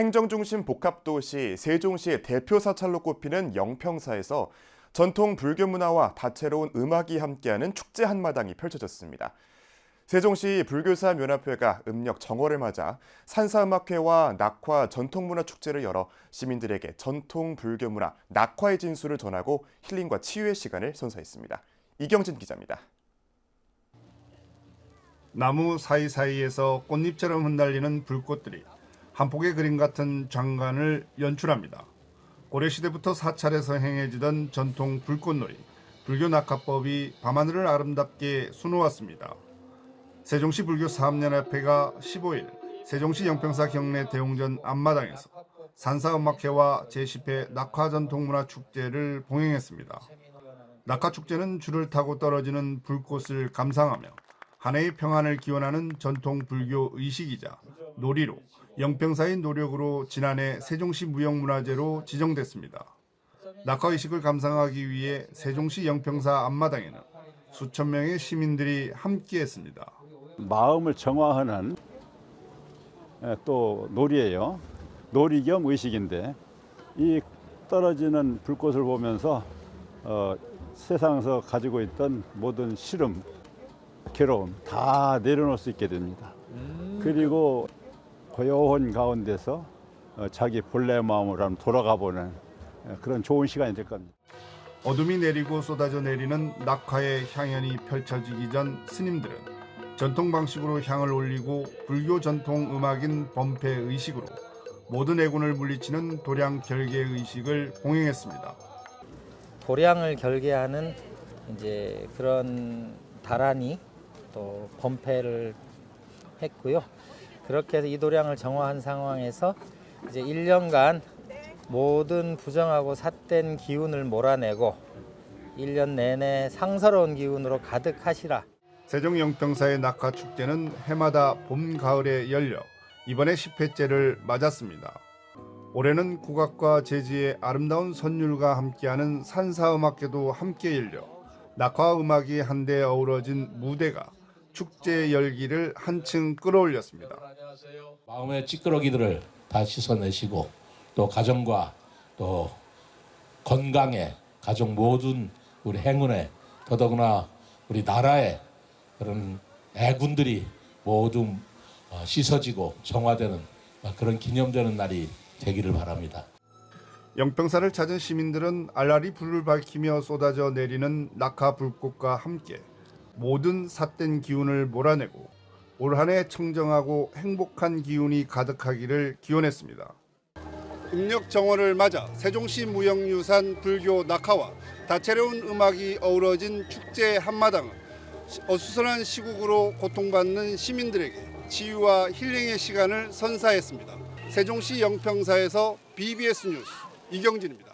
행정중심 복합도시 세종시의 대표 사찰로 꼽히는 영평사에서 전통 불교 문화와 다채로운 음악이 함께하는 축제 한마당이 펼쳐졌습니다. 세종시 불교사 면합회가 음력 정월을 맞아 산사음악회와 낙화 전통문화 축제를 열어 시민들에게 전통 불교 문화 낙화의 진수를 전하고 힐링과 치유의 시간을 선사했습니다. 이경진 기자입니다. 나무 사이사이에서 꽃잎처럼 흩날리는 불꽃들이 한 폭의 그림 같은 장관을 연출합니다. 고려시대부터 사찰에서 행해지던 전통 불꽃놀이, 불교 낙하법이 밤하늘을 아름답게 수놓았습니다. 세종시 불교 사업연합회가 15일 세종시 영평사 경내 대웅전 앞마당에서 산사음악회와 제10회 낙화전통문화축제를 봉행했습니다. 낙하축제는 줄을 타고 떨어지는 불꽃을 감상하며 한 해의 평안을 기원하는 전통 불교 의식이자 놀이로 영평사의 노력으로 지난해 세종시 무형문화재로 지정됐습니다. 낙하의식을 감상하기 위해 세종시 영평사 앞마당에는 수천 명의 시민들이 함께했습니다. 마음을 정화하는 에, 또 놀이예요. 놀이 겸 의식인데 이 떨어지는 불꽃을 보면서 어, 세상에서 가지고 있던 모든 시름, 괴로움 다 내려놓을 수 있게 됩니다. 그리고 고요한 가운데서 어, 자기 본래 마음으로 한번 돌아가 보는 에, 그런 좋은 시간이 될 겁니다. 어둠이 내리고 쏟아져 내리는 낙화의 향연이 펼쳐지기 전 스님들은 전통 방식으로 향을 올리고 불교 전통 음악인 범패 의식으로 모든 애군을 물리치는 도량 결계 의식을 봉행했습니다. 도량을 결계하는 이제 그런 다란이 또 범패를 했고요. 그렇게 해서 이 도량을 정화한 상황에서 이제 1년간 모든 부정하고 삿된 기운을 몰아내고 1년 내내 상서로운 기운으로 가득하시라. 세종 영평사의 낙하 축제는 해마다 봄 가을에 열려 이번에 10회째를 맞았습니다. 올해는 국악과 재즈의 아름다운 선율과 함께하는 산사음악회도 함께 열려 낙화 음악이 한데 어우러진 무대가 축제 열기를 한층 끌어올렸습니다. 마음의 찌끄러기들을 다 씻어내시고 또 가정과 또 건강에 가족 모든 우리 행운에 더더구나 우리 나라의 그런 애군들이 모두 어, 씻어지고 정화되는 그런 기념되는 날이 되기를 바랍니다. 영평사를 찾은 시민들은 알라리 불을 밝히며 쏟아져 내리는 낙하 불꽃과 함께 모든 삿된 기운을 몰아내고 올 한해 청정하고 행복한 기운이 가득하기를 기원했습니다. 음력 정월을 맞아 세종시 무형유산 불교 낙하와 다채로운 음악이 어우러진 축제 한마당은 어수선한 시국으로 고통받는 시민들에게 치유와 힐링의 시간을 선사했습니다. 세종시 영평사에서 BBS 뉴스 이경진입니다.